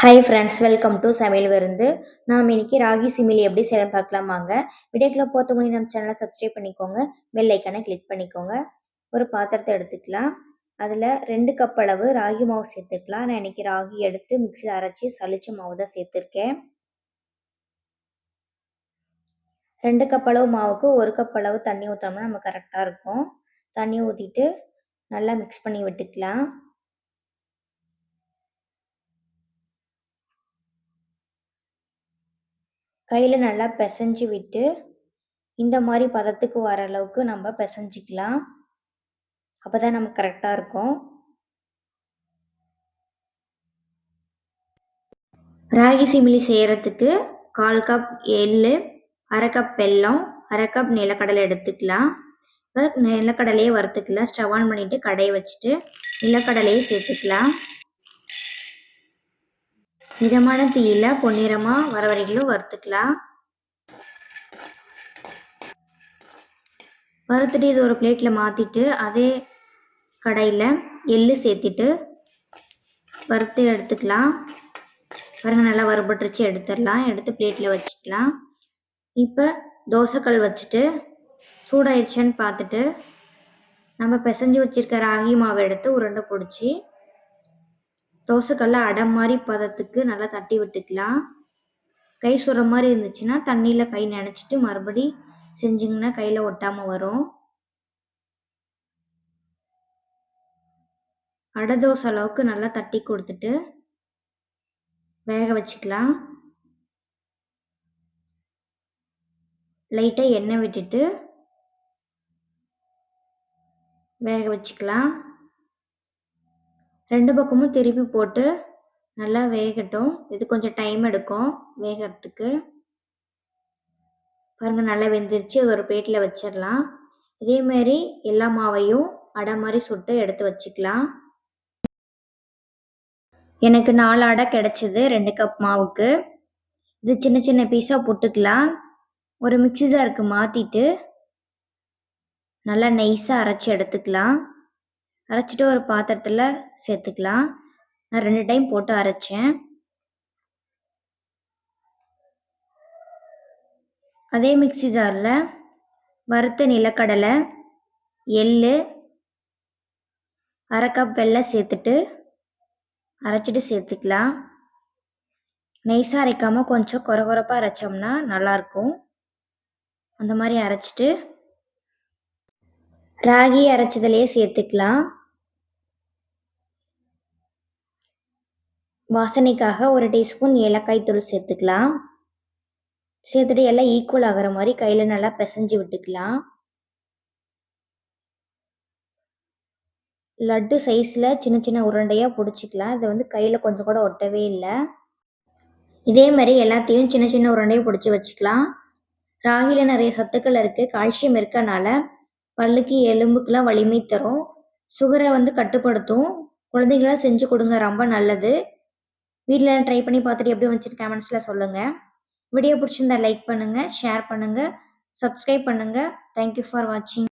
Hi friends welcome to சமையல் விருந்து. நாம் இன்னைக்கு ராகி சிமிலி எப்படி செய்ய பார்க்கலாம் வாங்க. வீடியோக்குள்ள போத்த நம்ம சேனலை சப்ஸ்கிரைப் பண்ணிக்கோங்க. பெல் ஐக்கானை கிளிக் பண்ணிக்கோங்க. ஒரு பாத்திரத்தை எடுத்துக்கலாம். அதில் ரெண்டு கப் அளவு ராகி மாவு சேர்த்துக்கலாம். நான் இன்னைக்கு ராகி எடுத்து மிக்சியில் அரைச்சி சளிச்ச மாவு தான் சேர்த்துருக்கேன். ரெண்டு கப் அளவு மாவுக்கு ஒரு கப் அளவு தண்ணி ஊற்றோம்னா நம்ம கரெக்டாக இருக்கும். தண்ணி ஊற்றிட்டு நல்லா மிக்ஸ் பண்ணி விட்டுக்கலாம். கையில் நல்லா பிசைஞ்சு விட்டு இந்த மாதிரி பதத்துக்கு வர அளவுக்கு நம்ம பிசைஞ்சிக்கலாம். அப்போ தான் நமக்கு கரெக்டாக இருக்கும். ராகி சிமிலி செய்கிறதுக்கு கால் கப் எள் அரை கப் வெல்லம் அரை கப் நிலக்கடலை எடுத்துக்கலாம். இப்போ நிலக்கடலையே வறுத்துக்கலாம். ஸ்டவ் ஆன் பண்ணிவிட்டு கடையை வச்சுட்டு நிலக்கடலையை சேர்த்துக்கலாம். மிதமான தீயில பொன்னிறமாக வர வரைக்கும் வறுத்துக்கலாம். வறுத்துட்டு இது ஒரு பிளேட்டில் மாற்றிட்டு அதே கடையில் எள்ளு சேர்த்துட்டு வறுத்து எடுத்துக்கலாம். பாருங்க நல்லா வறுபட்டுருச்சு. எடுத்துடலாம். எடுத்து பிளேட்டில் வச்சுக்கலாம். இப்போ தோசைக்கல் வச்சுட்டு சூடாயிடுச்சான்னு பார்த்துட்டு நம்ம பிசைஞ்சு வச்சுருக்க ராகி மாவை எடுத்து உருண்டை பிடிச்சி தோசைக்கல்ல அடை மாதிரி பதத்துக்கு நல்லா தட்டி விட்டுக்கலாம். கை சுடுற மாதிரி இருந்துச்சுன்னா தண்ணியில் கை நினச்சிட்டு மறுபடி செஞ்சிங்கன்னா கையில் ஒட்டாமல் வரும். அடை தோசை அளவுக்கு நல்லா தட்டி கொடுத்துட்டு வேக வச்சுக்கலாம். லைட்டாக எண்ணெய் விட்டுட்டு வேக வச்சுக்கலாம். ரெண்டு பக்கமும் திருப்பி போட்டு நல்லா வேகட்டும். இது கொஞ்சம் டைம் எடுக்கும் வேகிறதுக்கு. பாருங்கள் நல்லா வெந்துருச்சு. ஒரு பிளேட்டில் வச்சிடலாம். இதேமாரி எல்லா மாவையும் அடை மாதிரி சுட்டு எடுத்து வச்சுக்கலாம். எனக்கு நாலு அடை கிடச்சிது ரெண்டு கப் மாவுக்கு. இது சின்ன சின்ன பீஸாக போட்டுக்கலாம். ஒரு மிக்சி ஜாருக்கு மாற்றிட்டு நல்லா நைஸாக அரைச்சி எடுத்துக்கலாம். அரைச்சிட்டு ஒரு பாத்திரத்தில் சேர்த்துக்கலாம். நான் ரெண்டு டைம் போட்டு அரைச்சேன். அதே மிக்சி ஜாரில் வறுத்த நிலக்கடலை எள் அரை கப் வெள்ளம் சேர்த்துட்டு அரைச்சிட்டு சேர்த்துக்கலாம். நைஸாக அரைக்காமல் கொஞ்சம் குறகுறப்பாக அரைச்சோம்னா நல்லாயிருக்கும் அந்த மாதிரி அரைச்சிட்டு ராகி அரைச்சதுலேயே சேர்த்துக்கலாம். வாசனைக்காக ஒரு டீஸ்பூன் ஏலக்காய் தூள் சேர்த்துக்கலாம். சேர்த்துட்டு எல்லாம் ஈக்குவல் ஆகிற மாதிரி கையில் நல்லா பிசைஞ்சு விட்டுக்கலாம். லட்டு சைஸில் சின்ன சின்ன உருண்டையாக பிடிச்சிக்கலாம். இதை வந்து கையில் கொஞ்சம் கூட ஒட்டவே இல்லை. இதே மாதிரி எல்லாத்தையும் சின்ன சின்ன உருண்டையாக பிடிச்சி வச்சுக்கலாம். ராகியில் நிறைய சத்துக்கள் இருக்குது கால்சியம் இருக்கனால பல்லுக்கு எலும்புக்கெலாம் வலிமை தரும். சுகரை வந்து கட்டுப்படுத்தும். குழந்தைங்களாம் செஞ்சு கொடுங்க ரொம்ப நல்லது. வீட்டில் ட்ரை பண்ணி பார்த்துட்டு எப்படி வந்துச்சு கமெண்ட்ஸில் சொல்லுங்கள் வீடியோ பிடிச்சிருந்தா லைக் பண்ணுங்கள் ஷேர் பண்ணுங்கள் சப்ஸ்கிரைப் பண்ணுங்கள் தேங்க்யூ ஃபார் வாட்சிங்